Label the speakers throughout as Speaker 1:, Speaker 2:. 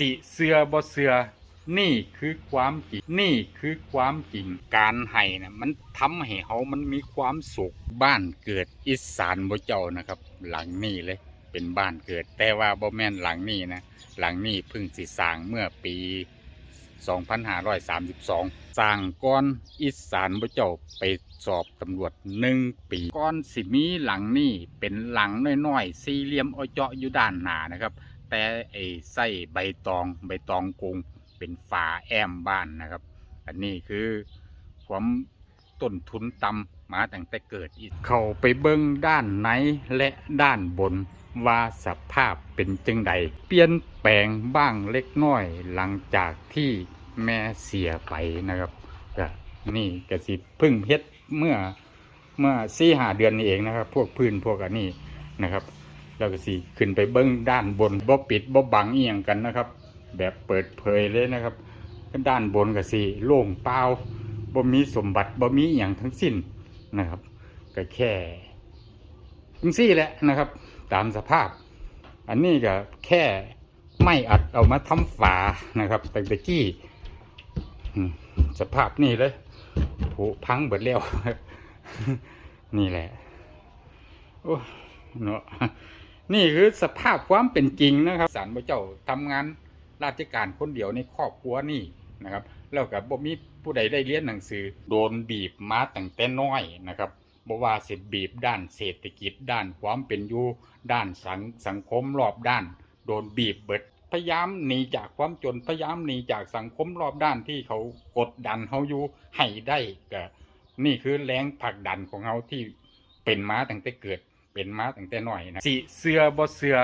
Speaker 1: สิเสือบ่เสือนี่คือความจริง นี่คือความจริง การให้นะมันทำให้เฮามันมีความสุข บ้านเกิดอีสานบ่เจ้านะครับ หลังนี้เลย เป็นบ้านเกิด แต่ว่าบ่แม่นหลังนี้นะ หลังนี้เพิ่งสิสร้างเมื่อปี 2532สร้างก้อนอีสานบ่เจ้าไปสอบตำรวจหนึ่งปีก้อนสิมีหลังนี้เป็นหลังน้อยๆ สี่เหลี่ยมอเจาะอยู่ด้านหน้านะครับ แต่ไอ้ไส้ใบตองใบตองกุงเป็นฝาแอมบ้านนะครับ อันนี้คือความต้นทุนต่ำมาตั้งแต่เกิดอีกเข้าไปเบิ้งด้านในและด้านบนว่าสภาพเป็นจังใด เปลี่ยนแปลงบ้างเล็กน้อยหลังจากที่แม่เสียไปนะครับก็นี่กสิเพึ่งเฮ็ดเมื่อเมื่อสี่หาเดือนนี้เองนะครับ พวกพื้นพวกอันนี้นะครับ แล้วก็สิขึ้นไปเบิ้องด้านบนบ่ปิดบ่บังเอียงกันนะครับ แบบเปิดเผยเลยนะครับด้านบนก็สิโล่งเปล่าบ่มีสมบัติบ่มีอย่างทั้งสิ้นนะครับก็แค่จังซี่แหละนะครับ ตามสภาพ อันนี้ก็แค่ไม่อัดเอามาทำฝานะครับแต่ตะกี้สภาพนี่เลยผุพังเบิดแล้วนี่แหละโอ้เนาะ นี่คือสภาพความเป็นจริงนะครับสารพระเจ้าทำงานราชการคนเดียวในครอบครัวนี่นะครับ แล้วกับบ่มีผู้ใดได้เรียนหนังสือ โดนบีบมาตั้งแต่น้อยนะครับบ่ว่าเสิบีบด้านเศรษฐกิจด้านความเป็นอยู่ด้านสังสังคมรอบด้าน โดนบีบเบิดพยายามหนีจากความจนพยายามหนีจากสังคมรอบด้านที่เขากดดันเฮาอยู่ให้ได้ก็นี่คือแรงผลักดันของเฮาที่เป็นมาตั้งแต่เกิด เป็นมาตั้งแต่หน้อยนะสิเสือบ่เสือ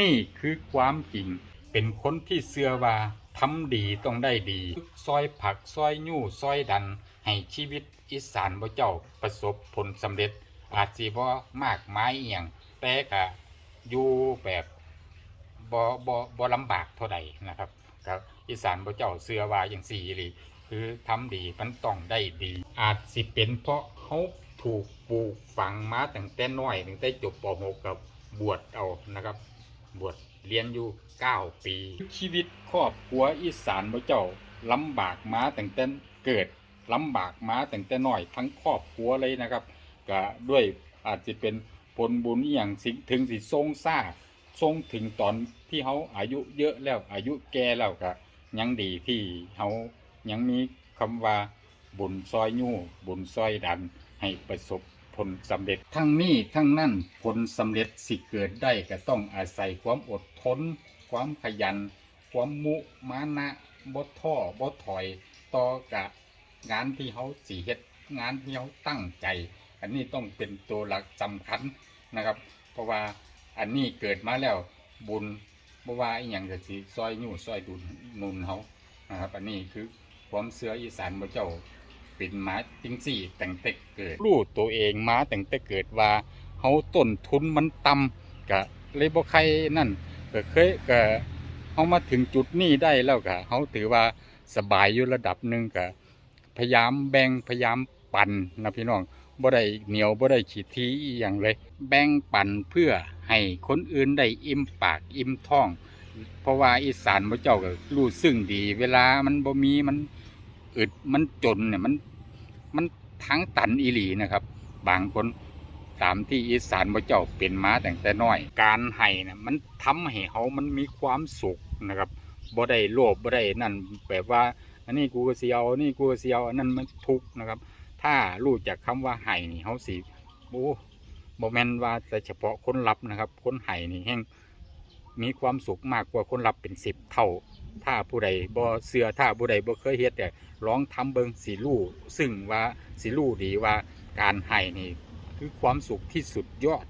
Speaker 1: นี่คือความจริง เป็นคนที่เสือว่าทำดีต้องได้ดี ซอยผักซอยยู่ซอยดัน ให้ชีวิตอีสานบ่เจ้าประสบผลสำเร็จ อาจสิบ่มากมายอหย่างแต่ก็อยู่แบบบ่บ่บ่ลำบากเท่าใดนะครับครับอีสานบ่เจ้าเสือว่าอย่างสี่หลีคือทำดีมันต้องได้ดี อาจสิเป็นเพราะเขา ถูกปลูกฝังมาตั้งแต่น้อยตั้งแต่จบป .6 กับบวชเอานะครับ บวชเรียนอยู่ 9 ปี ชีวิตครอบครัวอีสานบ่เจ้าลำบากมาตั้งแต่เกิดลำบากมาตั้งแต่น้อยทั้งครอบครัวเลยนะครับก็ด้วยอาจจะเป็นผลบุญอย่างสิถึงสิทรงซ่าทรงถึงตอนที่เขาอายุเยอะแล้วอายุแก่แล้วก็ยังดีที่เขายังมีคำว่าบุญซอยยู่บุญซอยดัน ให้ประสบผลสำเร็จทั้งนี้ทั้งนั้นผลสำเร็จสิเกิดได้ก็ต้องอาศัยความอดทน ความขยัน ความมุมานะบ่ท้อบ่ถอยต่อกะงานที่เขาสีเฮ็ดงานที่เขาตั้งใจ อันนี้ต้องเป็นตัวหลักสำคัญนะครับ เพราะว่าอันนี้เกิดมาแล้วบุญบ่ว่าอหย่างก็สิซอยยู่ซอยดุลนุนเขานะครับ อันนี้คือความเสืออีสานบ่เจ้า เป็นมาจริงสี่แตั้งแต่เกิด รู้ตัวเองมาแตั้งแต่เกิดว่าเฮาต้นทุนมันต่ำก็เลยบ่ใครนั่นก็เคยก็เฮามาถึงจุดนี้ได้แล้วก็เฮาถือว่าสบายอยู่ระดับหนึ่งก็พยายามแบ่งพยายามปั่นนะพี่น้องบ่ได้เหนียวบ่ได้ขีดทีอย่างเลย แบ่งปั่นเพื่อให้คนอื่นได้อิ่มปากอิ่มท้อง เพราะว่าอีสานบ่เจ้าก็รู้ซึ่งดี เวลามันบ่มีมัน อึดมันจนเนี่ยมันมันทั้งตันอีหลีนะครับ บางคนตามที่อีสานบ่เจ้าเป็นมาตั้งแต่น้อย การให้นะมันทำให้เขามันมีความสุขนะครับบ่ได้โลภบ่ได้นั่นแบบว่า อันนี้กูก็เอาอันนี้กูก็สิเอาอันนั้นมันทุกข์นะครับ ถ้ารู้จักคำว่าให้นี่เขาสิโอ้บ่แมนว่าแต่เฉพาะคนรับนะครับ คนให้นี่แห่งมีความสุขมากกว่าคนรับเป็นสิบเท่า ถ้าผู้ใดบ่เสือถ้าผู้ใดบ่เคยเฮ็ดแต่ลองทำเบิงสีลู่ซึ่งว่าสีลู่ดีว่าการให้นี่คือความสุขที่สุดยอด